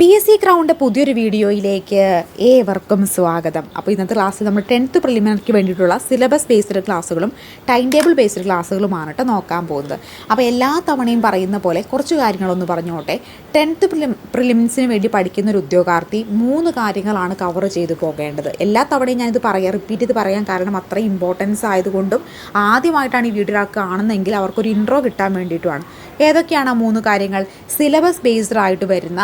P S C crowned പുതിയൊരു വീഡിയോയിലേക്ക് ഏവർക്കും സ്വാഗതം. അപ്പോൾ ഇന്നത്തെ ക്ലാസ്സിൽ നമ്മൾ ടെൻത്ത് പ്രിലിമിനറിക്ക് വേണ്ടിയിട്ടുള്ള സിലബസ് ബേസ്ഡ് ക്ലാസ്സുകളും ടൈം ടേബിൾ ബേസ്ഡ് ക്ലാസ്സുകളുമാണ് കേട്ടോ നോക്കാൻ പോകുന്നത്. അപ്പോൾ എല്ലാ തവണയും പറയുന്ന പോലെ കുറച്ച് കാര്യങ്ങളൊന്ന് പറഞ്ഞോട്ടെ. ടെൻത്ത് പ്രിലിം പ്രിലിംസിന് വേണ്ടി പഠിക്കുന്ന ഒരു ഉദ്യോഗാർത്ഥി മൂന്ന് കാര്യങ്ങളാണ് കവർ ചെയ്തു പോകേണ്ടത്. എല്ലാ തവണയും ഞാനിത് പറയാം റിപ്പീറ്റ് ചെയ്ത് പറയാൻ കാരണം അത്രയും ഇമ്പോർട്ടൻസ് ആയതുകൊണ്ടും ആദ്യമായിട്ടാണ് ഈ വീഡിയോ കാണുന്നതെങ്കിൽ അവർക്കൊരു ഇൻട്രോ കിട്ടാൻ വേണ്ടിയിട്ടുമാണ്. ഏതൊക്കെയാണ് ആ മൂന്ന് കാര്യങ്ങൾ? സിലബസ് ബേസ്ഡ് ആയിട്ട് വരുന്ന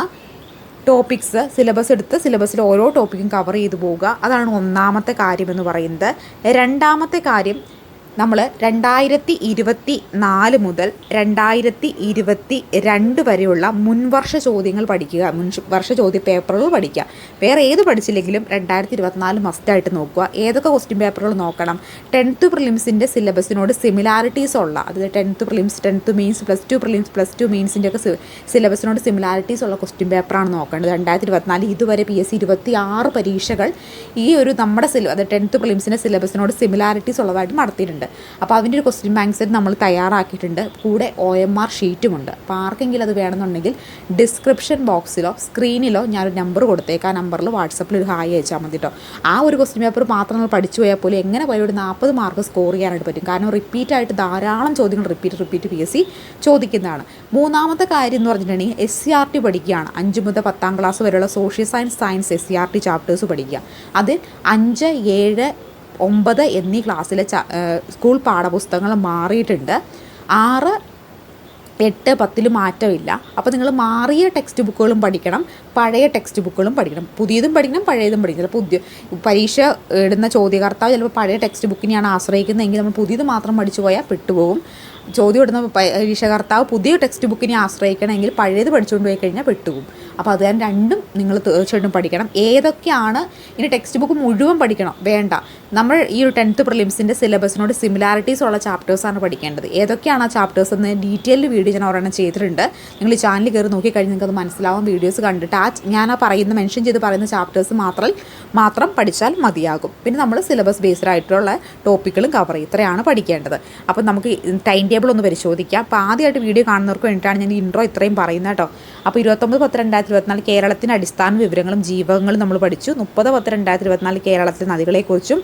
ടോപ്പിക്സ് സിലബസ് എടുത്ത് സിലബസിൽ ഓരോ ടോപ്പിക്കും കവർ ചെയ്തു പോവുക. അതാണ് ഒന്നാമത്തെ കാര്യം എന്ന് പറയുന്നത്. രണ്ടാമത്തെ കാര്യം നമ്മൾ രണ്ടായിരത്തി ഇരുപത്തി നാല് മുതൽ രണ്ടായിരത്തി ഇരുപത്തി രണ്ട് വരെയുള്ള മുൻവർഷ ചോദ്യങ്ങൾ പഠിക്കുക മുൻ വർഷ ചോദ്യ പേപ്പറുകൾ പഠിക്കുക. വേറെ ഏത് പഠിച്ചില്ലെങ്കിലും രണ്ടായിരത്തി ഇരുപത്തിനാല് മസ്റ്റായിട്ട് നോക്കുക. ഏതൊക്കെ ക്വസ്റ്റ്യൻ പേപ്പറുകൾ നോക്കണം? ടെൻത്ത് പ്രിലിംസിന്റെ സിലബസിനോട് സിമിലാരിറ്റീസ് ഉള്ള അതായത് tenth prelims tenth means plus two prelims plus two മീൻസിന്റെ ഒക്കെ സിലബസിനോട് സിമിലാരിറ്റീസ് ഉള്ള ക്വസ്റ്റ്യൻ പേപ്പറാണ് നോക്കേണ്ടത്. രണ്ടായിരത്തി ഇരുപത്തിനാല് ഇതുവരെ പി എസ് സി ഇരുപത്തി ആറ് പരീക്ഷകൾ ഈ ഒരു നമ്മുടെ സിലബസ് അതായത് ടെൻത്ത് പ്രിലിംസിന്റെ സിലബസിനോട് സിമിലാരിറ്റീസ് ഉള്ളതായിട്ട് നടത്തിയിട്ടുണ്ട്. അപ്പോൾ അതിന്റെ ഒരു ക്വസ്റ്റ്യൻ ബാങ്ക് സെറ്റ് നമ്മൾ തയ്യാറാക്കിയിട്ടുണ്ട്. കൂടെ ഒ എം ആർ ഷീറ്റുമുണ്ട് അപ്പോൾ ആർക്കെങ്കിലും അത് വേണമെന്നുണ്ടെങ്കിൽ ഡിസ്ക്രിപ്ഷൻ ബോക്സിലോ സ്ക്രീനിലോ ഞാനൊരു നമ്പർ കൊടുത്തേക്ക്. ആ നമ്പറിൽ വാട്സപ്പിൽ ഒരു ഹായ് അയച്ചാൽ മതി കേട്ടോ ആ ഒരു ക്വസ്റ്റ്യൻ പേപ്പർ മാത്രം നമ്മൾ പഠിച്ചു പോയാൽ പോലും എങ്ങനെ പോയാലും ഒരു നാൽപ്പത് മാർക്ക് സ്കോർ ചെയ്യാനായിട്ട് പറ്റും. കാരണം റിപ്പീറ്റ് ആയിട്ട് ധാരാളം ചോദ്യങ്ങൾ repeat repeat P S C ചോദിക്കുന്നതാണ്. മൂന്നാമത്തെ കാര്യം എന്ന് പറഞ്ഞിട്ടുണ്ടെങ്കിൽ എസ് സി ആർ ടി പഠിക്കുകയാണ്. അഞ്ച് മുതൽ പത്താം ക്ലാസ് വരെയുള്ള social science science S C R T chapters പഠിക്കുക. അത് അഞ്ച് ഏഴ് ഒമ്പത് എന്നീ ക്ലാസ്സിലെ സ്കൂൾ പാഠപുസ്തകങ്ങൾ മാറിയിട്ടുണ്ട്. ആറ് എട്ട് പത്തിൽ മാറ്റമില്ല. അപ്പോൾ നിങ്ങൾ മാറിയ ടെക്സ്റ്റ് ബുക്കുകളും പഠിക്കണം പഴയ ടെക്സ്റ്റ് ബുക്കുകളും പഠിക്കണം. പുതിയതും പഠിക്കണം പഴയതും പഠിക്കണം. ചിലപ്പോൾ പുതിയ പരീക്ഷ ഇടുന്ന ചോദ്യകർത്താവ് ചിലപ്പോൾ പഴയ ടെക്സ്റ്റ് ബുക്കിനെയാണ് ആശ്രയിക്കുന്നതെങ്കിൽ നമ്മൾ പുതിയത് മാത്രം പഠിച്ചു പോയാൽ പെട്ടുപോകും. ചോദ്യം ഇടുന്ന പരീക്ഷകർത്താവ് പുതിയ ടെക്സ്റ്റ് ബുക്കിനെ ആശ്രയിക്കണമെങ്കിൽ പഴയത് പഠിച്ചുകൊണ്ട് പോയി കഴിഞ്ഞാൽ പെട്ടുപോകും. അപ്പോൾ അത് ഞാൻ രണ്ടും നിങ്ങൾ തീർച്ചയായിട്ടും പഠിക്കണം. ഏതൊക്കെയാണ് ഇനി ടെക്സ്റ്റ് ബുക്ക് മുഴുവൻ പഠിക്കണം? വേണ്ട. നമ്മൾ ഈ ഒരു ടെൻത്ത് പ്രിലിംസിന്റെ സിലബസിനോട് സിമിലാരിറ്റീസ് ഉള്ള ചാപ്റ്റേഴ്സാണ് പഠിക്കേണ്ടത്. ഏതൊക്കെയാണ് ആ ചാപ്റ്റേഴ്സ് എന്ന് ഡീറ്റെയിൽ വീഡിയോ ഞാൻ ഒരെണ്ണം ചെയ്തിട്ടുണ്ട്. നിങ്ങൾ ഈ ചാനൽ കയറി നോക്കിക്കഴിഞ്ഞാൽ നിങ്ങൾക്ക് അത് മനസ്സിലാവും. വീഡിയോസ് കണ്ടിട്ട് ആ ഞാൻ ആ പറയുന്ന മെൻഷൻ ചെയ്ത് പറയുന്ന ചാപ്റ്റേഴ്സ് മാത്രം മാത്രം പഠിച്ചാൽ മതിയാകും. പിന്നെ നമ്മൾ സിലബസ് ബേസ്ഡ് ആയിട്ടുള്ള ടോപ്പിക്കുകളും കവർ ചെയ്യും. ഇത്രയാണ് പഠിക്കേണ്ടത്. അപ്പോൾ നമുക്ക് ടൈം ടേബിൾ ഒന്ന് പരിശോധിക്കുക അപ്പോൾ ആദ്യമായിട്ട് വീഡിയോ കാണുന്നവർക്ക് വേണ്ടിയിട്ടാണ് ഞാൻ ഇൻട്രോ ഇത്രയും പറയുന്നത് കേട്ടോ. അപ്പോൾ ഇരുപത്തൊമ്പത് പത്ത് രണ്ടായിരത്തി ഇരുപത്തിനാല് കേരളത്തിന്റെ അടിസ്ഥാന വിവരങ്ങളും ജീവകങ്ങളും നമ്മൾ പഠിച്ചു. മുപ്പത് പത്ത് രണ്ടായിരത്തി ഇരുപത്തിനാല് കേരളത്തിലെ നദികളെക്കുറിച്ചും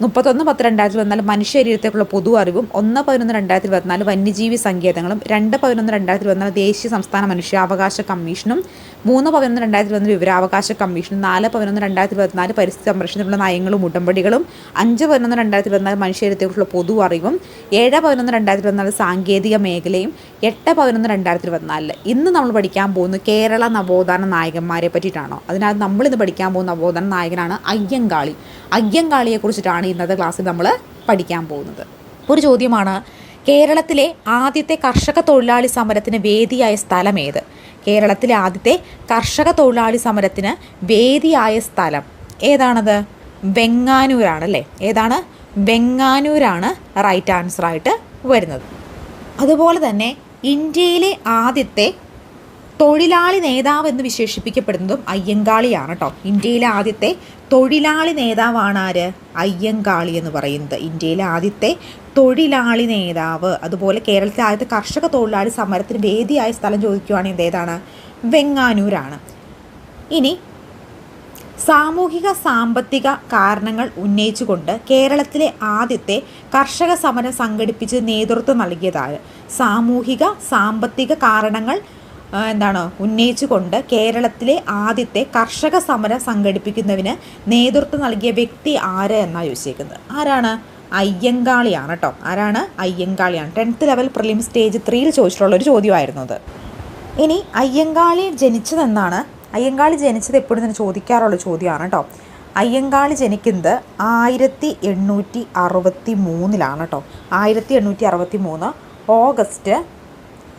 മുപ്പത്തൊന്ന് പത്ത് രണ്ടായിരത്തി പതിനാല് മനുഷ്യ ശരീരത്തെക്കുള്ള പൊതു അറിവും ഒന്ന് പതിനൊന്ന് രണ്ടായിരത്തി പതിനാല് വന്യജീവി സങ്കേതങ്ങളും രണ്ട് പതിനൊന്ന് രണ്ടായിരത്തി പതിനാല് ദേശീയ സംസ്ഥാന മനുഷ്യാവകാശ കമ്മീഷനും മൂന്ന് പതിനൊന്ന് രണ്ടായിരത്തി ഇരുപത്തി വിവരാവകാശ കമ്മീഷനും നാല് പതിനൊന്ന് രണ്ടായിരത്തി പതിനാല് പരിസ്ഥിതി സംരക്ഷണത്തിലുള്ള നയങ്ങളും ഉടമ്പടികളും അഞ്ച് പതിനൊന്ന് രണ്ടായിരത്തി മനുഷ്യ ശരീരത്തേക്കുള്ള പൊതു അറിവും ഏഴ് പതിനൊന്ന് രണ്ടായിരത്തി പതിനാല് സാങ്കേതിക മേഖലയും എട്ട് പതിനൊന്ന് രണ്ടായിരത്തി ഇരുപത്തിനാലിൽ ഇന്ന് നമ്മൾ പഠിക്കാൻ പോകുന്നത് കേരള നവോത്ഥാന നായകന്മാരെ പറ്റിയിട്ടാണോ. അതിനാൽ നമ്മളിന്ന് പഠിക്കാൻ പോകുന്ന നവോത്ഥാന നായകനാണ് അയ്യങ്കാളി. അയ്യങ്കാളിയെ കുറിച്ചിട്ടാണ് ഇന്നത്തെ ക്ലാസ്സിൽ നമ്മൾ പഠിക്കാൻ പോകുന്നത്. ഒരു ചോദ്യമാണ് കേരളത്തിലെ ആദ്യത്തെ കർഷക തൊഴിലാളി സമരത്തിന് വേദിയായ സ്ഥലം ഏത്? കേരളത്തിലെ ആദ്യത്തെ കർഷക തൊഴിലാളി സമരത്തിന് വേദിയായ സ്ഥലം ഏതാണത്? വെങ്ങാനൂരാണ് അല്ലേ ഏതാണ്? വെങ്ങാനൂരാണ് റൈറ്റ് ആൻസർ ആയിട്ട് വരുന്നത്. അതുപോലെ തന്നെ ഇന്ത്യയിലെ ആദ്യത്തെ തൊഴിലാളി നേതാവ് എന്ന് വിശേഷിപ്പിക്കപ്പെടുന്നതും അയ്യങ്കാളിയാണ് കേട്ടോ ഇന്ത്യയിലെ ആദ്യത്തെ തൊഴിലാളി നേതാവാണ് ആര്? അയ്യങ്കാളി എന്ന് പറയുന്നത്. ഇന്ത്യയിലെ ആദ്യത്തെ തൊഴിലാളി നേതാവ്. അതുപോലെ കേരളത്തിലെ ആദ്യത്തെ കർഷക തൊഴിലാളി സമരത്തിന് വേദിയായ സ്ഥലം ചോദിക്കുകയാണെങ്കിൽ ഏതാണ്? വെങ്ങാനൂരാണ്. ഇനി സാമൂഹിക സാമ്പത്തിക കാരണങ്ങൾ ഉന്നയിച്ചുകൊണ്ട് കേരളത്തിലെ ആദ്യത്തെ കർഷക സമരം സംഘടിപ്പിച്ച് നേതൃത്വം നൽകിയതാണ് സാമൂഹിക സാമ്പത്തിക കാരണങ്ങൾ എന്താണ് ഉന്നയിച്ചുകൊണ്ട് കേരളത്തിലെ ആദ്യത്തെ കർഷക സമരം സംഘടിപ്പിക്കുന്നതിന് നേതൃത്വം നൽകിയ വ്യക്തി ആര് എന്നാണ് ചോദിച്ചേക്കുന്നത്? ആരാണ്? അയ്യങ്കാളിയാണ് കേട്ടോ ആരാണ്? അയ്യങ്കാളിയാണ്. ടെൻത്ത് ലെവൽ പ്രിലിം സ്റ്റേജ് ത്രീയിൽ ചോദിച്ചിട്ടുള്ള ഒരു ചോദ്യമായിരുന്നു അത്. ഇനി അയ്യങ്കാളി ജനിച്ചതെന്നാണ് അയ്യങ്കാളി ജനിച്ചത് എപ്പോഴും തന്നെ ചോദിക്കാറുള്ള ചോദ്യമാണ് കേട്ടോ. അയ്യങ്കാളി ജനിക്കുന്നത് ആയിരത്തി എണ്ണൂറ്റി അറുപത്തി മൂന്നിലാണ് കേട്ടോ. ആയിരത്തി എണ്ണൂറ്റി അറുപത്തി മൂന്ന് ഓഗസ്റ്റ്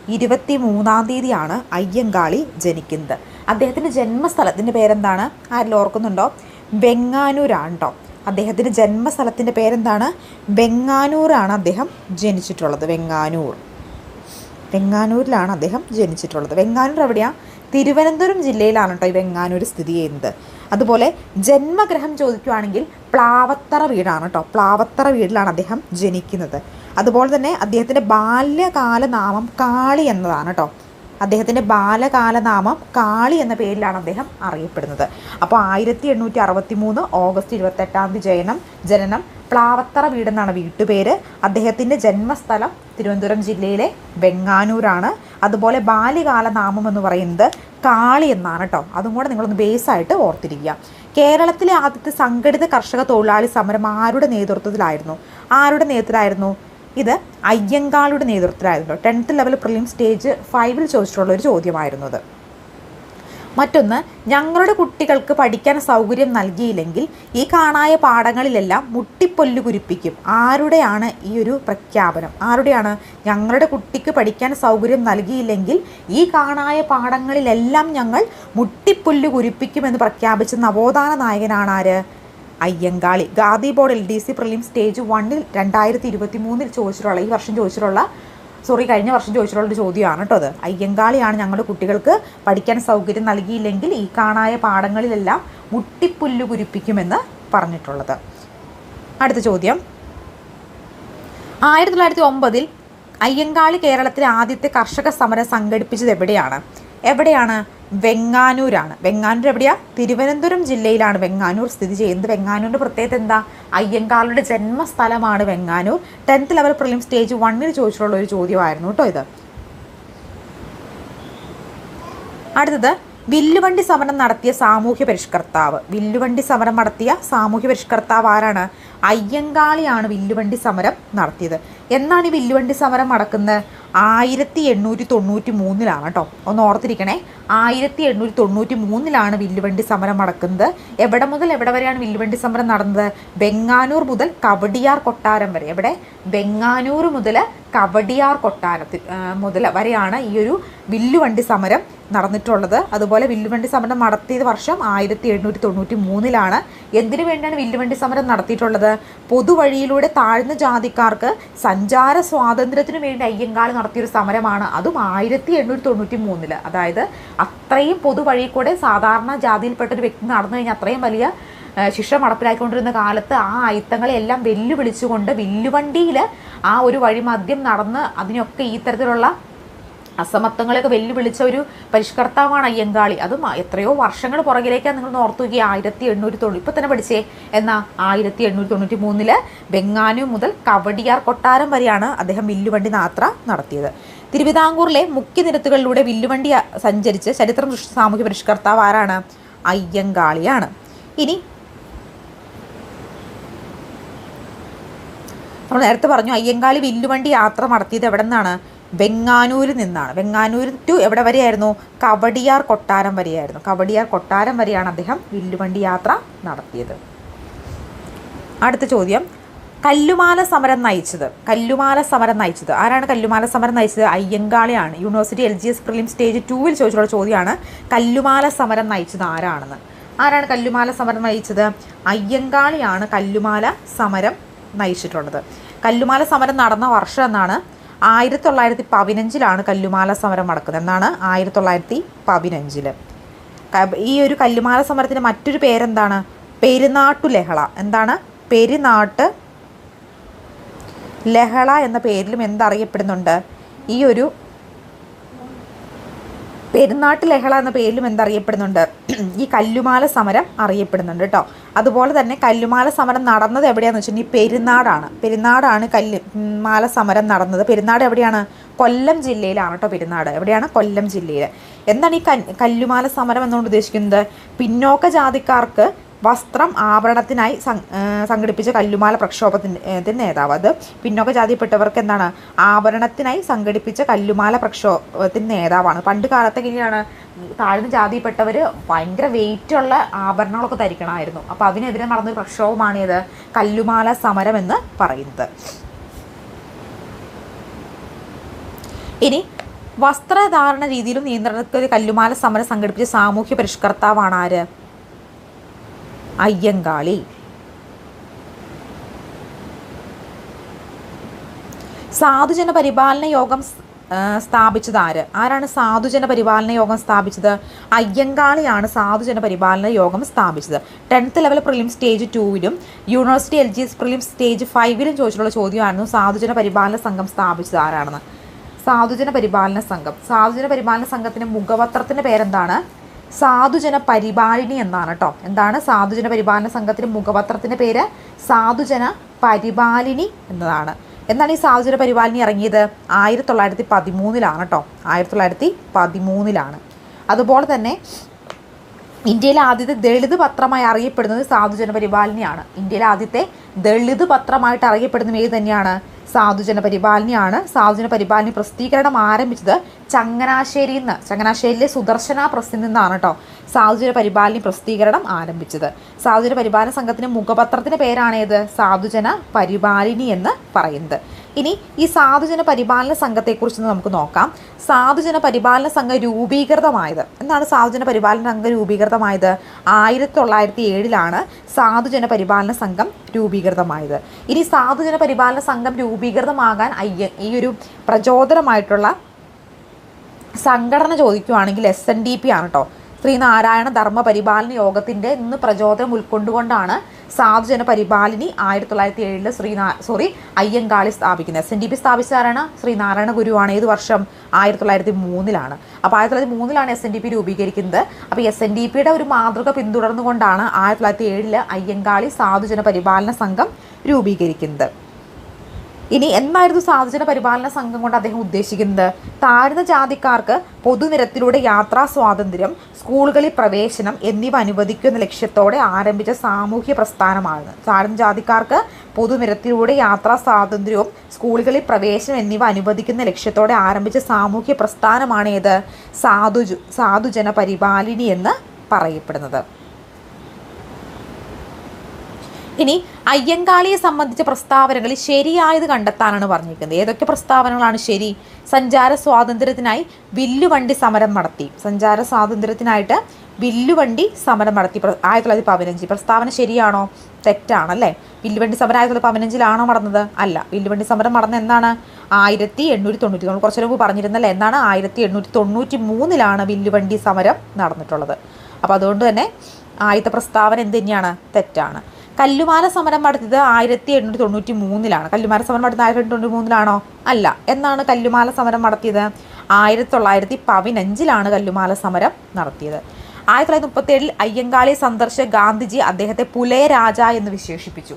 ഇരുപത്തി മൂന്നാം തീയതിയാണ് അയ്യങ്കാളി ജനിക്കുന്നത്. അദ്ദേഹത്തിന്റെ ജന്മസ്ഥലത്തിന്റെ പേരെന്താണ്? ആരിൽ ഓർക്കുന്നുണ്ടോ? വെങ്ങാനൂരാണ് കേട്ടോ. അദ്ദേഹത്തിന്റെ ജന്മസ്ഥലത്തിന്റെ പേരെന്താണ്? വെങ്ങാനൂരാണ് അദ്ദേഹം ജനിച്ചിട്ടുള്ളത് വെങ്ങാനൂർ. വെങ്ങാനൂരിലാണ് അദ്ദേഹം ജനിച്ചിട്ടുള്ളത്. വെങ്ങാനൂർ എവിടെയാണ് തിരുവനന്തപുരം ജില്ലയിലാണ് കേട്ടോ ഈ വെങ്ങാനൂർ സ്ഥിതി ചെയ്യുന്നത്. അതുപോലെ ജന്മഗ്രഹം ചോദിക്കുകയാണെങ്കിൽ പ്ലാവത്തറ വീടാണ് കേട്ടോ. പ്ലാവത്തറ വീടിലാണ് അദ്ദേഹം ജനിക്കുന്നത്. അതുപോലെ തന്നെ അദ്ദേഹത്തിന്റെ ബാല്യകാല നാമം കാളി എന്നതാണ് കേട്ടോ. അദ്ദേഹത്തിന്റെ ബാലകാലനാമം കാളി എന്ന പേരിലാണ് അദ്ദേഹം അറിയപ്പെടുന്നത്. അപ്പോൾ ആയിരത്തി എണ്ണൂറ്റി അറുപത്തി മൂന്ന് ഓഗസ്റ്റ് ഇരുപത്തെട്ടാം തീയതി ജനനം ജനനം പ്ലാവത്തറ വീടെന്നാണ് വീട്ടുപേര്. അദ്ദേഹത്തിന്റെ ജന്മസ്ഥലം തിരുവനന്തപുരം ജില്ലയിലെ വെങ്ങാനൂരാണ്. അതുപോലെ ബാല്യകാല നാമം എന്ന് പറയുന്നത് കാളി എന്നാണ് കേട്ടോ അതും കൂടെ നിങ്ങളൊന്ന് ബേസായിട്ട് ഓർത്തിരിക്കുക. കേരളത്തിലെ ആദ്യത്തെ സംഘടിത കർഷക തൊഴിലാളി സമരം ആരുടെ നേതൃത്വത്തിലായിരുന്നു? ആരുടെ നേതൃത്വത്തിലായിരുന്നു? ഇത് അയ്യങ്കാളുടെ നേതൃത്വത്തിലായിരുന്നു ടെൻത്ത് ലെവൽ പ്രിലിം സ്റ്റേജ് ഫൈവിൽ ചോദിച്ചിട്ടുള്ള ഒരു ചോദ്യമായിരുന്നു അത്. മറ്റൊന്ന് ഞങ്ങളുടെ കുട്ടികൾക്ക് പഠിക്കാൻ സൗകര്യം നൽകിയില്ലെങ്കിൽ ഈ കാണായ പാഠങ്ങളിലെല്ലാം മുട്ടിപ്പൊല്ലു കുരിപ്പിക്കും. ആരുടെയാണ് ഈ ഒരു പ്രഖ്യാപനം? ആരുടെയാണ് ഞങ്ങളുടെ കുട്ടിക്ക് പഠിക്കാൻ സൗകര്യം നൽകിയില്ലെങ്കിൽ ഈ കാണായ പാഠങ്ങളിലെല്ലാം ഞങ്ങൾ മുട്ടിപ്പൊല്ലു കുരിപ്പിക്കുമെന്ന് പ്രഖ്യാപിച്ച നവോത്ഥാന നായകനാണ് ആര്? Ayyankali. Gandhi board L D C prelim stage വണ്ണിൽ രണ്ടായിരത്തി ഇരുപത്തി മൂന്നിൽ ചോദിച്ചിട്ടുള്ള ഈ വർഷം ചോദിച്ചിട്ടുള്ള സോറി കഴിഞ്ഞ വർഷം ചോദിച്ചിട്ടുള്ള ഒരു ചോദ്യമാണ് കേട്ടോ അത്. അയ്യങ്കാളിയാണ് ഞങ്ങളുടെ കുട്ടികൾക്ക് പഠിക്കാൻ സൗകര്യം നൽകിയില്ലെങ്കിൽ ഈ കാണായ പാഠങ്ങളിലെല്ലാം മുട്ടിപ്പുല്ല് കുരിപ്പിക്കുമെന്ന് പറഞ്ഞിട്ടുള്ളത്. അടുത്ത ചോദ്യം. ആയിരത്തി തൊള്ളായിരത്തി ഒമ്പതിൽ അയ്യങ്കാളി കേരളത്തിലെ ആദ്യത്തെ കർഷക സമരം സംഘടിപ്പിച്ചത് എവിടെയാണ്? എവിടെയാണ്? വെങ്ങാനൂരാണ്. വെങ്ങാനൂർ എവിടെയാണ് തിരുവനന്തപുരം ജില്ലയിലാണ് വെങ്ങാനൂർ സ്ഥിതി ചെയ്യുന്നത്. വെങ്ങാനൂരിന്റെ പ്രത്യേകത എന്താ? അയ്യങ്കാളുടെ ജന്മസ്ഥലമാണ് Venganoor. Tenth level prelim stage വണ്ണിൽ ചോദിച്ചിട്ടുള്ള ഒരു ചോദ്യമായിരുന്നു കേട്ടോ ഇത്. അടുത്തത് വില്ലുവണ്ടി സമരം നടത്തിയ സാമൂഹ്യ പരിഷ്കർത്താവ്. വില്ലുവണ്ടി സമരം നടത്തിയ സാമൂഹ്യ പരിഷ്കർത്താവ് ആരാണ്? അയ്യങ്കാളിയാണ് വില്ലുവണ്ടി സമരം നടത്തിയത്. എന്നാണ് ഈ വില്ലുവണ്ടി സമരം നടക്കുന്നത്? ആയിരത്തി എണ്ണൂറ്റി തൊണ്ണൂറ്റി മൂന്നിലാണ് കേട്ടോ. ഒന്ന് ഓർത്തിരിക്കണേ. ആയിരത്തി എണ്ണൂറ്റി തൊണ്ണൂറ്റി മൂന്നിലാണ് വില്ലുവണ്ടി സമരം നടക്കുന്നത്. എവിടെ മുതൽ എവിടെ വരെയാണ് വില്ലുവണ്ടി സമരം നടന്നത്? ബെങ്ങാനൂർ മുതൽ കവടിയാർ കൊട്ടാരം വരെ. എവിടെ? ബെങ്ങാനൂർ മുതൽ കവടിയാർ കൊട്ടാരത്തിൽ മുതൽ വരെയാണ് ഈ ഒരു വില്ലുവണ്ടി സമരം നടന്നിട്ടുള്ളത്. അതുപോലെ വില്ലുവണ്ടി സമരം നടത്തിയത് വർഷം ആയിരത്തി എണ്ണൂറ്റി തൊണ്ണൂറ്റി മൂന്നിലാണ് എന്തിനു വേണ്ടിയാണ് വില്ലുവണ്ടി സമരം നടത്തിയിട്ടുള്ളത്? പൊതുവഴിയിലൂടെ താഴ്ന്ന ജാതിക്കാർക്ക് സഞ്ചാര സ്വാതന്ത്ര്യത്തിനു വേണ്ടി അയ്യങ്കാളി നടത്തിയൊരു സമരമാണ്. അതും ആയിരത്തി എണ്ണൂറ്റി തൊണ്ണൂറ്റി മൂന്നിൽ അതായത് അത്രയും പൊതുവഴി കൂടെ സാധാരണ ജാതിയിൽപ്പെട്ട ഒരു വ്യക്തി നടന്നു കഴിഞ്ഞാൽ അത്രയും വലിയ ശിക്ഷ നടപ്പിലാക്കിക്കൊണ്ടിരുന്ന കാലത്ത് ആ അയിത്തങ്ങളെല്ലാം വെല്ലുവിളിച്ചുകൊണ്ട് വില്ലുവണ്ടിയിൽ ആ ഒരു വഴി മദ്യം നടന്ന് അതിനൊക്കെ ഈ തരത്തിലുള്ള അസമത്വങ്ങളെയൊക്കെ വെല്ലുവിളിച്ച ഒരു പരിഷ്കർത്താവാണ് അയ്യങ്കാളി. അതും എത്രയോ വർഷങ്ങൾ പുറകിലേക്കാണ് നിങ്ങൾ ഓർത്തുകയും ആയിരത്തി എണ്ണൂറ്റി തൊണ്ണൂറ്റി ഇപ്പം തന്നെ പഠിച്ചേ എന്നാ ആയിരത്തി എണ്ണൂറ്റി തൊണ്ണൂറ്റി മൂന്നിൽ മുതൽ കവടിയാർ കൊട്ടാരം വരെയാണ് അദ്ദേഹം വില്ലുവണ്ടി യാത്ര നടത്തിയത്. തിരുവിതാംകൂറിലെ മുഖ്യ നിരത്തുകളിലൂടെ വില്ലുവണ്ടി സഞ്ചരിച്ച് ചരിത്രം സാമൂഹ്യ പരിഷ്കർത്താവ് ആരാണ്? അയ്യങ്കാളിയാണ്. ഇനി നമ്മൾ നേരത്തെ പറഞ്ഞു അയ്യങ്കാളി വില്ലുവണ്ടി യാത്ര നടത്തിയത് എവിടെ നിന്നാണ് വെങ്ങാനൂരിൽ നിന്നാണ്. വെങ്ങാനൂർ ടു എവിടെ വരെയായിരുന്നു? കവടിയാർ കൊട്ടാരം വരെയായിരുന്നു. കവടിയാർ കൊട്ടാരം വരെയാണ് അദ്ദേഹം വില്ലുവണ്ടി യാത്ര നടത്തിയത്. അടുത്ത ചോദ്യം. കല്ലുമാല സമരം നയിച്ചത്. കല്ലുമാല സമരം നയിച്ചത്. ആരാണ് കല്ലുമാല സമരം നയിച്ചത്? അയ്യങ്കാളിയാണ്. University L G S prelim stage ടൂവിൽ ചോദിച്ചുള്ള ചോദ്യമാണ് കല്ലുമാല സമരം നയിച്ചത് ആരാണെന്ന്. ആരാണ് കല്ലുമാല സമരം നയിച്ചത്? അയ്യങ്കാളിയാണ് കല്ലുമാല സമരം നയിച്ചിട്ടുള്ളത്. കല്ലുമാല സമരം നടന്ന വർഷം എന്നാണ് ആയിരത്തി തൊള്ളായിരത്തി പതിനഞ്ചിലാണ് കല്ലുമാല സമരം നടക്കുന്നത്. എന്നാണ് ആയിരത്തി തൊള്ളായിരത്തി പതിനഞ്ചിൽ ഈ ഒരു കല്ലുമാല സമരത്തിന്റെ മറ്റൊരു പേരെന്താണ്? പെരുന്നാട്ടു ലഹള എന്താണ്? പെരുന്നാട്ട് ലഹള എന്ന പേരിലും എന്തറിയപ്പെടുന്നുണ്ട്? ഈ ഒരു പെരുന്നാട്ട് ലഹള എന്ന പേരിലും എന്തറിയപ്പെടുന്നുണ്ട്? ഈ കല്ലുമാല സമരം അറിയപ്പെടുന്നുണ്ട് കേട്ടോ അതുപോലെ തന്നെ കല്ലുമാല സമരം നടന്നത് എവിടെയാണെന്ന് വെച്ചിട്ടുണ്ടെങ്കിൽ പെരുന്നാടാണ്. പെരുന്നാടാണ് കല്ല് മാല സമരം നടന്നത്. പെരുന്നാട് എവിടെയാണ്? കൊല്ലം ജില്ലയിലാണ് കേട്ടോ പെരുന്നാട്. എവിടെയാണ്? കൊല്ലം ജില്ലയിൽ എന്താണ് ഈ കല്ലുമാല സമരം എന്നുകൊണ്ട് ഉദ്ദേശിക്കുന്നത്? പിന്നോക്ക ജാതിക്കാർക്ക് വസ്ത്രം ആഭരണത്തിനായി സംഘടിപ്പിച്ച കല്ലുമാല പ്രക്ഷോഭത്തിന്റെ നേതാവ് അത്. പിന്നോക്ക ജാതിപ്പെട്ടവർക്ക് എന്താണ്? ആഭരണത്തിനായി സംഘടിപ്പിച്ച കല്ലുമാല പ്രക്ഷോഭത്തിന്റെ നേതാവാണ്. പണ്ട് കാലത്ത് എങ്ങനെയാണ് താഴ്ന്ന ജാതിപ്പെട്ടവർ ഭയങ്കര വെയിറ്റുള്ള ആഭരണങ്ങളൊക്കെ ധരിക്കണമായിരുന്നു. അപ്പോൾ അതിനെതിരെ നടന്നൊരു പ്രക്ഷോഭമാണ് ഇത്. കല്ലുമാല സമരം എന്ന് പറയുന്നത്. ഇനി വസ്ത്രധാരണ രീതിയിലും നിയന്ത്രണത്തിൽ കല്ലുമാല സമരം സംഘടിപ്പിച്ച സാമൂഹ്യ പരിഷ്കർത്താവാണ് ആര്? അയ്യങ്കാളി. സാധുജന പരിപാലന യോഗം സ്ഥാപിച്ചത് ആര്? ആരാണ് സാധുജന പരിപാലന യോഗം സ്ഥാപിച്ചത്? അയ്യങ്കാളിയാണ് സാധുജന പരിപാലന യോഗം സ്ഥാപിച്ചത്. Tenth level prelim stage ടൂവിലും university L G S prelim stage ഫൈവിലും ചോദിച്ചിട്ടുള്ള ചോദ്യമായിരുന്നു സാധുജന പരിപാലന സംഘം സ്ഥാപിച്ചത് ആരാണെന്ന്. സാധുജന പരിപാലന സംഘം. സാധുജന പരിപാലന സംഘത്തിന്റെ മുഖപത്രത്തിന്റെ പേരെന്താണ്? സാധുജന പരിപാലിനി എന്നാണ് കേട്ടോ എന്താണ് സാധുജന പരിപാലന സംഘത്തിന്റെ മുഖപത്രത്തിന്റെ പേര്? സാധുജന പരിപാലിനി എന്നതാണ്. എന്നാണ് ഈ സാധുജന പരിപാലിനി ഇറങ്ങിയത്? ആയിരത്തി തൊള്ളായിരത്തി പതിമൂന്നിലാണ് കേട്ടോ ആയിരത്തി തൊള്ളായിരത്തി പതിമൂന്നിലാണ് അതുപോലെ തന്നെ ഇന്ത്യയിലെ ആദ്യത്തെ ദളിത് പത്രമായി അറിയപ്പെടുന്നത് സാധുജന പരിപാലനയാണ്. ഇന്ത്യയിലെ ആദ്യത്തെ ദളിത് പത്രമായിട്ട് അറിയപ്പെടുന്നത് ഏത് തന്നെയാണ് സാധുജന പരിപാലനയാണ് സാധുജന പരിപാലന പ്രസിദ്ധീകരണം ആരംഭിച്ചത് ചങ്ങനാശ്ശേരിയിൽ നിന്ന്. ചങ്ങനാശ്ശേരിയിലെ സുദർശന പ്രസ്സിൽ നിന്നാണ് കേട്ടോ സാധുജന പരിപാലന പ്രസിദ്ധീകരണം ആരംഭിച്ചത്. സാധുജന പരിപാലന സംഘത്തിന്റെ മുഖപത്രത്തിന്റെ പേരാണേത്? സാധുജന പരിപാലിനി എന്ന് പറയുന്നത്. ഇനി ഈ സാധുജന പരിപാലന സംഘത്തെക്കുറിച്ച് നമുക്ക് നോക്കാം. സാധുജന പരിപാലന സംഘം രൂപീകൃതമായത്. എന്താണ് സാധുജന പരിപാലന സംഘം രൂപീകൃതമായത്? ആയിരത്തി തൊള്ളായിരത്തി ഏഴിലാണ് സാധുജന പരിപാലന സംഘം രൂപീകൃതമായത്. ഇനി സാധുജന പരിപാലന സംഘം രൂപീകൃതമാകാൻ അയ്യ ഈ ഒരു പ്രചോദനമായിട്ടുള്ള സംഘടന ചോദിക്കുവാണെങ്കിൽ എസ് എൻ ഡി പി ആണ് കേട്ടോ ശ്രീനാരായണ ധർമ്മ പരിപാലന യോഗത്തിന്റെ ഇന്ന് പ്രചോദനം ഉൾക്കൊണ്ടുകൊണ്ടാണ് സാധുജന പരിപാലിനി ആയിരത്തി തൊള്ളായിരത്തി ഏഴിൽ ശ്രീനാ സോറി അയ്യങ്കാളി സ്ഥാപിക്കുന്നത്. എസ് എൻ ഡി പി സ്ഥാപിച്ചതാരാണ് ശ്രീനാരായണ ഗുരുവാണ്. ഏത് വർഷം? ആയിരത്തി തൊള്ളായിരത്തി മൂന്നിലാണ് അപ്പോൾ ആയിരത്തി തൊള്ളായിരത്തി മൂന്നിലാണ് എസ് എൻ ഡി പി രൂപീകരിക്കുന്നത് അപ്പോൾ എസ് എൻ ഡി പിയുടെ ഒരു മാതൃക പിന്തുടർന്നുകൊണ്ടാണ് ആയിരത്തി തൊള്ളായിരത്തി ഏഴിൽ അയ്യങ്കാളി സാധുജന പരിപാലന സംഘം രൂപീകരിക്കുന്നത്. ഇനി എന്നായിരുന്നു സാധുജന പരിപാലന സംഘം കൊണ്ട് അദ്ദേഹം ഉദ്ദേശിക്കുന്നത്? താഴ്ന്ന ജാതിക്കാർക്ക് പൊതുനിരത്തിലൂടെ യാത്രാ സ്വാതന്ത്ര്യം സ്കൂളുകളിൽ പ്രവേശനം എന്നിവ അനുവദിക്കുന്ന ലക്ഷ്യത്തോടെ ആരംഭിച്ച സാമൂഹ്യ പ്രസ്ഥാനമാണ്. താഴ്ന്ന ജാതിക്കാർക്ക് പൊതുനിരത്തിലൂടെ യാത്രാ സ്വാതന്ത്ര്യവും സ്കൂളുകളിൽ പ്രവേശനം എന്നിവ അനുവദിക്കുന്ന ലക്ഷ്യത്തോടെ ആരംഭിച്ച സാമൂഹ്യ പ്രസ്ഥാനമാണ് ഏത് സാധുജു സാധുജന പരിപാലിനി എന്ന് പറയപ്പെടുന്നത്. ഇനി അയ്യങ്കാളിയെ സംബന്ധിച്ച പ്രസ്താവനകളിൽ ശരിയായത് കണ്ടെത്താനാണ് പറഞ്ഞിരിക്കുന്നത്. ഏതൊക്കെ പ്രസ്താവനകളാണ് ശരി? സഞ്ചാര സ്വാതന്ത്ര്യത്തിനായി വില്ലുവണ്ടി സമരം നടത്തി. സഞ്ചാര സ്വാതന്ത്ര്യത്തിനായിട്ട് വില്ലുവണ്ടി സമരം നടത്തി. ആയിരത്തി തൊള്ളായിരത്തി പതിനഞ്ച്. പ്രസ്താവന ശരിയാണോ? തെറ്റാണല്ലേ? വില്ലുവണ്ടി സമരം ആയിരത്തി തൊള്ളായിരത്തി പതിനഞ്ചിലാണോ നടന്നത്? അല്ല. വില്ലുവണ്ടി സമരം നടന്ന എന്നാണ് ആയിരത്തി എണ്ണൂറ്റി തൊണ്ണൂറ്റി കുറച്ചു മുമ്പ് പറഞ്ഞിരുന്നല്ലേ? എന്നാണ് ആയിരത്തി എണ്ണൂറ്റി തൊണ്ണൂറ്റി മൂന്നിലാണ് വില്ലുവണ്ടി സമരം നടന്നിട്ടുള്ളത്. അപ്പോൾ അതുകൊണ്ട് തന്നെ ആദ്യത്തെ പ്രസ്താവന എന്ത് തന്നെയാണ്? തെറ്റാണ്. കല്ലുമാല സമരം നടത്തിയത് ആയിരത്തി എണ്ണൂറ്റി തൊണ്ണൂറ്റി മൂന്നിലാണ്. കല്ലുമാല സമരം നടത്തുന്നത് ആയിരത്തി എണ്ണൂറ്റി തൊണ്ണൂറ്റി മൂന്നിലാണോ? അല്ല. എന്നാണ് കല്ലുമാല സമരം നടത്തിയത്? ആയിരത്തി തൊള്ളായിരത്തി പതിനഞ്ചിലാണ് കല്ലുമാല സമരം നടത്തിയത്. ആയിരത്തി തൊള്ളായിരത്തി മുപ്പത്തി ഏഴിൽ അയ്യങ്കാളി സന്ദർശിച്ച ഗാന്ധിജി അദ്ദേഹത്തെ പുലയ രാജ എന്ന് വിശേഷിപ്പിച്ചു.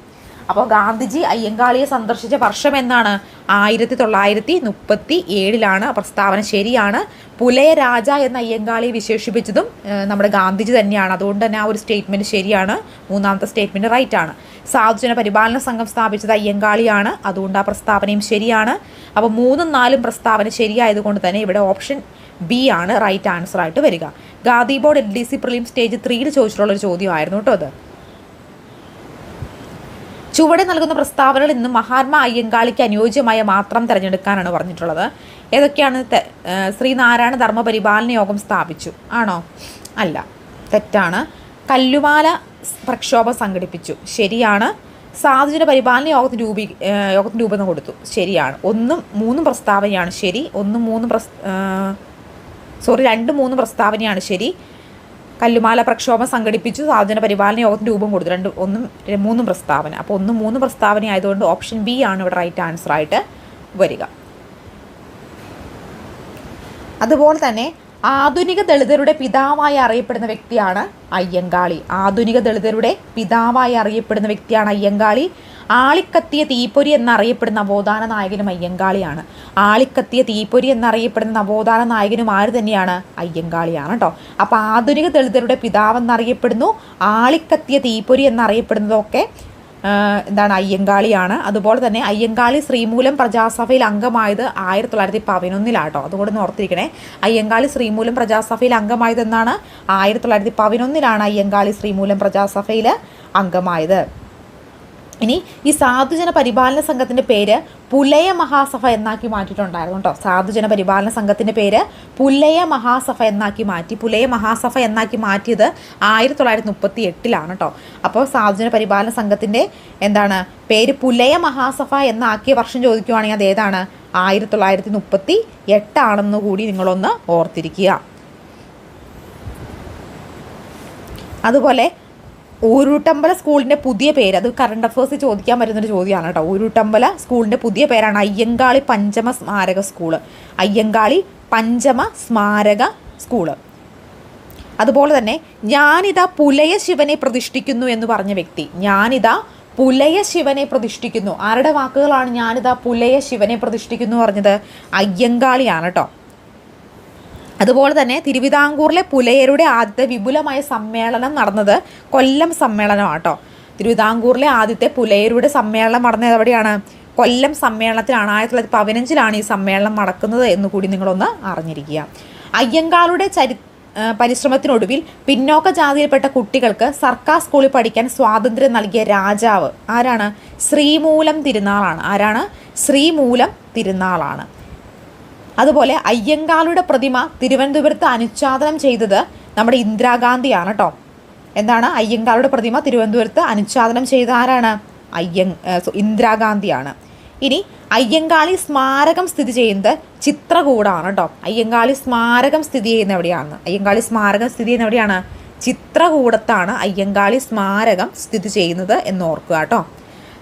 അപ്പോൾ ഗാന്ധിജി അയ്യങ്കാളിയെ സന്ദർശിച്ച വർഷം എന്നാണ് ആയിരത്തി തൊള്ളായിരത്തി മുപ്പത്തി ഏഴിലാണ് പ്രസ്താവന ശരിയാണ്. പുലയ രാജ എന്ന അയ്യങ്കാളിയെ വിശേഷിപ്പിച്ചതും നമ്മുടെ ഗാന്ധിജി തന്നെയാണ്. അതുകൊണ്ട് തന്നെ ആ ഒരു സ്റ്റേറ്റ്മെന്റ് ശരിയാണ് മൂന്നാമത്തെ സ്റ്റേറ്റ്മെന്റ് റൈറ്റ് ആണ് സാധുജന പരിപാലന സംഘം സ്ഥാപിച്ചത് അയ്യങ്കാളിയാണ് അതുകൊണ്ട് ആ പ്രസ്താവനയും ശരിയാണ്. അപ്പോൾ മൂന്നും നാലും പ്രസ്താവന ശരിയായതുകൊണ്ട് തന്നെ ഇവിടെ ഓപ്ഷൻ ബി ആണ് റൈറ്റ് ആൻസർ ആയിട്ട് വരിക. Gandhi board L D C prelim stage ത്രീയിൽ ചോദിച്ചിട്ടുള്ള ഒരു ചോദ്യമായിരുന്നു കേട്ടോ അത്. ചുവടെ നൽകുന്ന പ്രസ്താവനകൾ ഇന്ന് മഹാത്മാ അയ്യങ്കാളിക്ക് അനുയോജ്യമായ മാത്രം തിരഞ്ഞെടുക്കാനാണ് പറഞ്ഞിട്ടുള്ളത്. ഏതൊക്കെയാണ് ശ്രീനാരായണ ധർമ്മ പരിപാലന യോഗം സ്ഥാപിച്ചു? ആണോ? അല്ല. തെറ്റാണ്. കല്ലുമാല പ്രക്ഷോഭം സംഘടിപ്പിച്ചു. ശരിയാണ്. സാധുജന പരിപാലന യോഗത്തിന് രൂപീ യോഗത്തിന് രൂപം കൊടുത്തു. ശരിയാണ്. ഒന്നും മൂന്നും പ്രസ്താവനയാണ് ശരി. ഒന്നും മൂന്നും പ്രസ് സോറി രണ്ട് മൂന്ന് പ്രസ്താവനയാണ് ശരി. കല്ലുമാല പ്രക്ഷോഭം സംഘടിപ്പിച്ചു. സാധന പരിപാലന യോഗത്തിന് രൂപം കൊടുത്തു. രണ്ട് ഒന്നും മൂന്നും പ്രസ്താവന. അപ്പോൾ ഒന്നും മൂന്ന് പ്രസ്താവന ആയതുകൊണ്ട് ഓപ്ഷൻ ബി ആണ് ഇവിടെ റൈറ്റ് ആൻസർ ആയിട്ട് വരിക. അതുപോലെ തന്നെ ആധുനിക ദളിതരുടെ പിതാവായി അറിയപ്പെടുന്ന വ്യക്തിയാണ് അയ്യങ്കാളി. ആധുനിക ദളിതരുടെ പിതാവായി അറിയപ്പെടുന്ന വ്യക്തിയാണ് അയ്യങ്കാളി. ആളിക്കത്തിയ തീപ്പൊരി എന്നറിയപ്പെടുന്ന നവോത്ഥാന നായകനും അയ്യങ്കാളിയാണ്. ആളിക്കത്തിയ തീപ്പൊരി എന്നറിയപ്പെടുന്ന നവോത്ഥാന നായകനും ആര് തന്നെയാണ്? അയ്യങ്കാളിയാണ് കേട്ടോ അപ്പോൾ ആധുനിക ദളിതരുടെ പിതാവെന്നറിയപ്പെടുന്നു. ആളിക്കത്തിയ തീപ്പൊരി എന്നറിയപ്പെടുന്നതൊക്കെ എന്താണ് അയ്യങ്കാളിയാണ്. അതുപോലെ തന്നെ അയ്യങ്കാളി ശ്രീമൂലം പ്രജാസഭയിൽ അംഗമായത് ആയിരത്തി തൊള്ളായിരത്തി പതിനൊന്നിലാട്ടോ അതുകൊണ്ട് ഓർത്തിരിക്കണേ. അയ്യങ്കാളി ശ്രീമൂലം പ്രജാസഭയിൽ അംഗമായതെന്നാണ് ആയിരത്തി തൊള്ളായിരത്തി പതിനൊന്നിലാണ് അയ്യങ്കാളി ശ്രീമൂലം പ്രജാസഭയിൽ അംഗമായത്. ഇനി ഈ സാധുജന പരിപാലന സംഘത്തിന്റെ പേര് പുലയ മഹാസഭ എന്നാക്കി മാറ്റിയിട്ടുണ്ടായിരുന്നു കേട്ടോ. സാധുജന പരിപാലന സംഘത്തിന്റെ പേര് പുലയ മഹാസഭ എന്നാക്കി മാറ്റി. പുലയ മഹാസഭ എന്നാക്കി മാറ്റിയത് ആയിരത്തി തൊള്ളായിരത്തി മുപ്പത്തി എട്ടിലാണ് കേട്ടോ. അപ്പോൾ സാധുജന പരിപാലന സംഘത്തിന്റെ എന്താണ് പേര് പുലയ മഹാസഭ എന്നാക്കിയ വർഷം ചോദിക്കുവാണെങ്കിൽ അത് ഏതാണ്? ആയിരത്തി തൊള്ളായിരത്തി മുപ്പത്തി എട്ടാണെന്ന് കൂടി നിങ്ങളൊന്ന് ഓർത്തിരിക്കുക. അതുപോലെ ഊരൂട്ടമ്പല സ്കൂളിന്റെ പുതിയ പേര് അത് കറണ്ട് അഫേഴ്സ് ചോദിക്കാൻ പറ്റുന്നൊരു ചോദ്യമാണ് കേട്ടോ. ഊരുട്ടമ്പല സ്കൂളിന്റെ പുതിയ പേരാണ് അയ്യങ്കാളി പഞ്ചമ സ്മാരക സ്കൂൾ. അയ്യങ്കാളി പഞ്ചമ സ്മാരക സ്കൂൾ. അതുപോലെ തന്നെ ഞാനിതാ പുലയ ശിവനെ പ്രതിഷ്ഠിക്കുന്നു എന്ന് പറഞ്ഞ വ്യക്തി. ഞാനിതാ പുലയ ശിവനെ പ്രതിഷ്ഠിക്കുന്നു. ആരുടെ വാക്കുകളാണ് ഞാനിതാ പുലയ ശിവനെ പ്രതിഷ്ഠിക്കുന്നു പറഞ്ഞത്? അയ്യങ്കാളിയാണ് കേട്ടോ. അതുപോലെ തന്നെ തിരുവിതാംകൂറിലെ പുലയരുടെ ആദ്യത്തെ വിപുലമായ സമ്മേളനം നടന്നത് കൊല്ലം സമ്മേളനമാണ് കേട്ടോ തിരുവിതാംകൂറിലെ ആദ്യത്തെ പുലയരുടെ സമ്മേളനം നടന്നത് എവിടെയാണ്? കൊല്ലം സമ്മേളനത്തിലാണ്. ആയിരത്തി തൊള്ളായിരത്തി പതിനഞ്ചിലാണ് ഈ സമ്മേളനം നടക്കുന്നത് എന്ന് കൂടി നിങ്ങളൊന്ന് അറിഞ്ഞിരിക്കുക. അയ്യങ്കാളുടെ ചരി പരിശ്രമത്തിനൊടുവിൽ പിന്നോക്ക ജാതിയിൽപ്പെട്ട കുട്ടികൾക്ക് സർക്കാർ സ്കൂളിൽ പഠിക്കാൻ സ്വാതന്ത്ര്യം നൽകിയ രാജാവ് ആരാണ്? ശ്രീമൂലം തിരുനാളാണ്. ആരാണ്? ശ്രീമൂലം തിരുനാളാണ്. അതുപോലെ അയ്യങ്കാളുടെ പ്രതിമ തിരുവനന്തപുരത്ത് അനുച്ഛാദനം ചെയ്തത് നമ്മുടെ ഇന്ദിരാഗാന്ധിയാണ് കേട്ടോ എന്താണ്? അയ്യങ്കാളുടെ പ്രതിമ തിരുവനന്തപുരത്ത് അനുച്ഛാദനം ചെയ്ത ആരാണ്? അയ്യങ് ഇന്ദിരാഗാന്ധിയാണ്. ഇനി അയ്യങ്കാളി സ്മാരകം സ്ഥിതി ചെയ്യുന്നത് ചിത്രകൂടാണ് കേട്ടോ അയ്യങ്കാളി സ്മാരകം സ്ഥിതി ചെയ്യുന്ന എവിടെയാണ്? അയ്യങ്കാളി സ്മാരകം സ്ഥിതി ചെയ്യുന്ന എവിടെയാണ്? ചിത്രകൂടത്താണ് അയ്യങ്കാളി സ്മാരകം സ്ഥിതി ചെയ്യുന്നത് എന്ന് ഓർക്കുക കേട്ടോ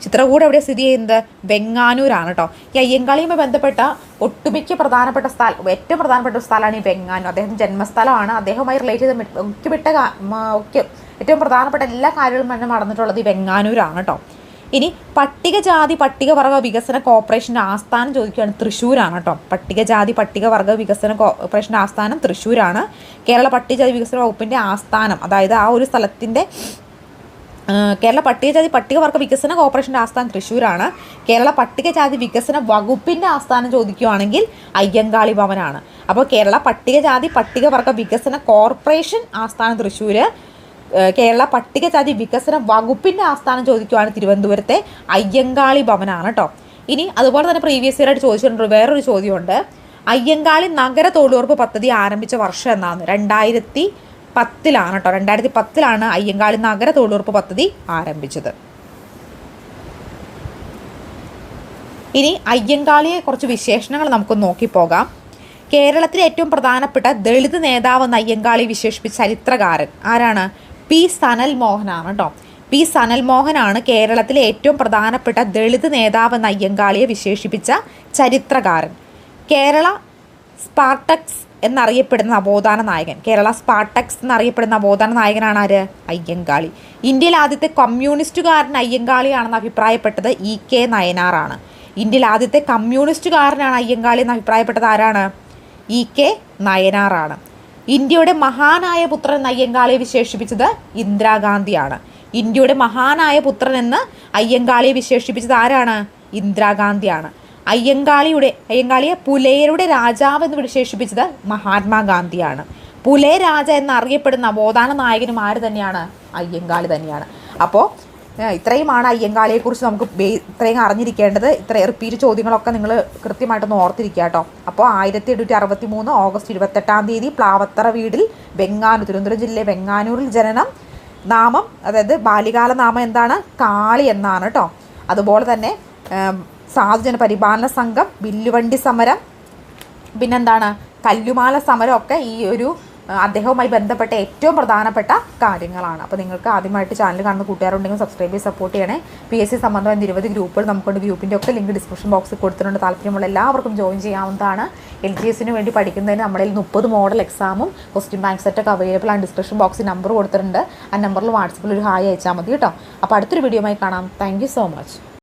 ചിത്രകൂട് എവിടെ സ്ഥിതി ചെയ്യുന്നത് വെങ്ങാനൂരാണ് കേട്ടോ ഈ അയ്യങ്കാളിയുമായി ബന്ധപ്പെട്ട ഒട്ടുമിക്ക പ്രധാനപ്പെട്ട സ്ഥലം ഏറ്റവും പ്രധാനപ്പെട്ട സ്ഥലമാണ് ഈ വെങ്ങാനൂർ. അദ്ദേഹം ജന്മസ്ഥലമാണ്. അദ്ദേഹവുമായി റിലേറ്റ് ചെയ്ത ഒക്കെപ്പെട്ട ഒക്കെ ഏറ്റവും പ്രധാനപ്പെട്ട എല്ലാ കാര്യങ്ങളും തന്നെ നടന്നിട്ടുള്ളത് ഈ വെങ്ങാനൂരാണ് കേട്ടോ ഇനി പട്ടികജാതി പട്ടികവർഗ വികസന കോർപ്പറേഷന്റെ ആസ്ഥാനം ചോദിക്കുകയാണ് തൃശ്ശൂരാണ് കേട്ടോ പട്ടികജാതി പട്ടികവർഗ വികസന കോർപ്പറേഷന്റെ ആസ്ഥാനം തൃശ്ശൂരാണ് കേരള പട്ടികജാതി വികസന വകുപ്പിന്റെ ആസ്ഥാനം അതായത് ആ ഒരു സ്ഥലത്തിന്റെ കേരള പട്ടികജാതി പട്ടികവർഗ വികസന കോർപ്പറേഷന്റെ ആസ്ഥാനം തൃശ്ശൂരാണ്. കേരള പട്ടികജാതി വികസന വകുപ്പിന്റെ ആസ്ഥാനം ചോദിക്കുകയാണെങ്കിൽ അയ്യങ്കാളി ഭവനാണ്. അപ്പോൾ കേരള പട്ടികജാതി പട്ടികവർഗ വികസന കോർപ്പറേഷൻ ആസ്ഥാനം തൃശ്ശൂർ കേരള പട്ടികജാതി വികസന വകുപ്പിന്റെ ആസ്ഥാനം ചോദിക്കുകയാണ് തിരുവനന്തപുരത്തെ അയ്യങ്കാളി ഭവനാണ് കേട്ടോ ഇനി അതുപോലെ തന്നെ പ്രീവിയസ് ഇയർ ആയിട്ട് ചോദിച്ചിട്ടുണ്ട് വേറൊരു ചോദ്യമുണ്ട്. അയ്യങ്കാളി നഗര തൊഴിലുറപ്പ് പദ്ധതി ആരംഭിച്ച വർഷം എന്നാണ്. രണ്ടായിരത്തി പത്തിലാണ് കേട്ടോ. രണ്ടായിരത്തി പത്തിലാണ് അയ്യങ്കാളി നഗര തൊഴിലുറപ്പ് പദ്ധതി ആരംഭിച്ചത്. ഇനി അയ്യങ്കാളിയെ കുറച്ച് വിശേഷണങ്ങൾ നമുക്ക് നോക്കിപ്പോകാം കേരളത്തിലെ ഏറ്റവും പ്രധാനപ്പെട്ട ദളിത് നേതാവെന്ന് അയ്യങ്കാളി വിശേഷിപ്പിച്ച ചരിത്രകാരൻ ആരാണ്? പി സനൽ മോഹനാണ് കേട്ടോ. പി സനൽ മോഹനാണ് കേരളത്തിലെ ഏറ്റവും പ്രധാനപ്പെട്ട ദളിത് നേതാവെന്ന് അയ്യങ്കാളിയെ വിശേഷിപ്പിച്ച ചരിത്രകാരൻ. കേരള സ്പാർട്ടക്സ് എന്നറിയപ്പെടുന്ന നവോത്ഥാന നായകൻ. കേരള സ്പാർട്ടക്സ് എന്നറിയപ്പെടുന്ന നവോത്ഥാന നായകനാണ് ആര്? അയ്യങ്കാളി. ഇന്ത്യയിൽ ആദ്യത്തെ കമ്മ്യൂണിസ്റ്റുകാരൻ അയ്യങ്കാളിയാണെന്ന് അഭിപ്രായപ്പെട്ടത് ഇ കെ നയനാറാണ്. ഇന്ത്യയിൽ ആദ്യത്തെ കമ്മ്യൂണിസ്റ്റുകാരനാണ് അയ്യങ്കാളി എന്ന് അഭിപ്രായപ്പെട്ടത് ആരാണ്? ഇ കെ നയനാറാണ്. ഇന്ത്യയുടെ മഹാനായ പുത്രൻ അയ്യങ്കാളിയെ വിശേഷിപ്പിച്ചത് ഇന്ദിരാഗാന്ധിയാണ്. ഇന്ത്യയുടെ മഹാനായ പുത്രൻ എന്ന് അയ്യങ്കാളിയെ വിശേഷിപ്പിച്ചത് ആരാണ്? ഇന്ദിരാഗാന്ധിയാണ്. അയ്യങ്കാളിയുടെ അയ്യങ്കാളിയെ പുലയരുടെ രാജാവ് എന്ന് വിശേഷിപ്പിച്ചത് മഹാത്മാഗാന്ധിയാണ്. പുലേ രാജ എന്നറിയപ്പെടുന്ന നവോത്ഥാന നായകനും ആര് തന്നെയാണ്? അയ്യങ്കാളി തന്നെയാണ്. അപ്പോൾ ഇത്രയുമാണ് അയ്യങ്കാളിയെക്കുറിച്ച് നമുക്ക് ഇത്രയും അറിഞ്ഞിരിക്കേണ്ടത്. ഇത്ര റിപ്പീറ്റ് ചോദ്യങ്ങളൊക്കെ നിങ്ങൾ കൃത്യമായിട്ടൊന്ന് ഓർത്തിരിക്കുക കേട്ടോ. അപ്പോൾ ആയിരത്തി എണ്ണൂറ്റി അറുപത്തി മൂന്ന് ഓഗസ്റ്റ് ഇരുപത്തെട്ടാം തീയതി പ്ലാവത്തറ വീടിൽ ബംഗാനൂർ തിരുവനന്തപുരം ജില്ലയിലെ വെങ്ങാനൂരിൽ ജനനം. നാമം അതായത് ബാല്യകാല നാമം എന്താണ്? കാളി എന്നാണ് കേട്ടോ. അതുപോലെ തന്നെ സാധുജന പരിപാലന സംഘം വില്ലുവണ്ടി സമരം പിന്നെന്താണ് കല്ലുമാല സമരം ഒക്കെ ഈ ഒരു അദ്ദേഹവുമായി ബന്ധപ്പെട്ട ഏറ്റവും പ്രധാനപ്പെട്ട കാര്യങ്ങളാണ്. അപ്പോൾ നിങ്ങൾക്ക് ആദ്യമായിട്ട് ചാനൽ കാണുന്ന കൂട്ടുകാരുണ്ടെങ്കിൽ സബ്സ്ക്രൈബ് ചെയ്ത് സപ്പോർട്ട് ചെയ്യണേ. പി എസ് സി സംബന്ധമായ നിരവധി ഗ്രൂപ്പുകൾ നമുക്കുണ്ട്. ഗ്രൂപ്പിന്റെ ഒക്കെ ലിങ്ക് ഡിസ്ക്രിപ്ഷൻ ബോക്സിൽ കൊടുത്തിട്ടുണ്ട്. താല്പര്യമുള്ള എല്ലാവർക്കും ജോയിൻ ചെയ്യാവുന്നതാണ്. എൽ ജി എസിന് വേണ്ടി പഠിക്കുന്നതിന് നമ്മളിൽ മുപ്പത് മോഡൽ എക്സാമും ക്വസ്റ്റ്യൻ ബാങ്ക് സെറ്റൊക്കെ അവൈലബിൾ ആണ്. ഡിസ്ക്രിപ്ഷൻ ബോക്സിൽ നമ്പർ കൊടുത്തിട്ടുണ്ട്. ആ നമ്പറിൽ വാട്സപ്പിൽ ഒരു ഹായ് അയച്ചാൽ മതി കേട്ടോ. അപ്പോൾ അടുത്തൊരു വീഡിയോയുമായി കാണാം. Thank so much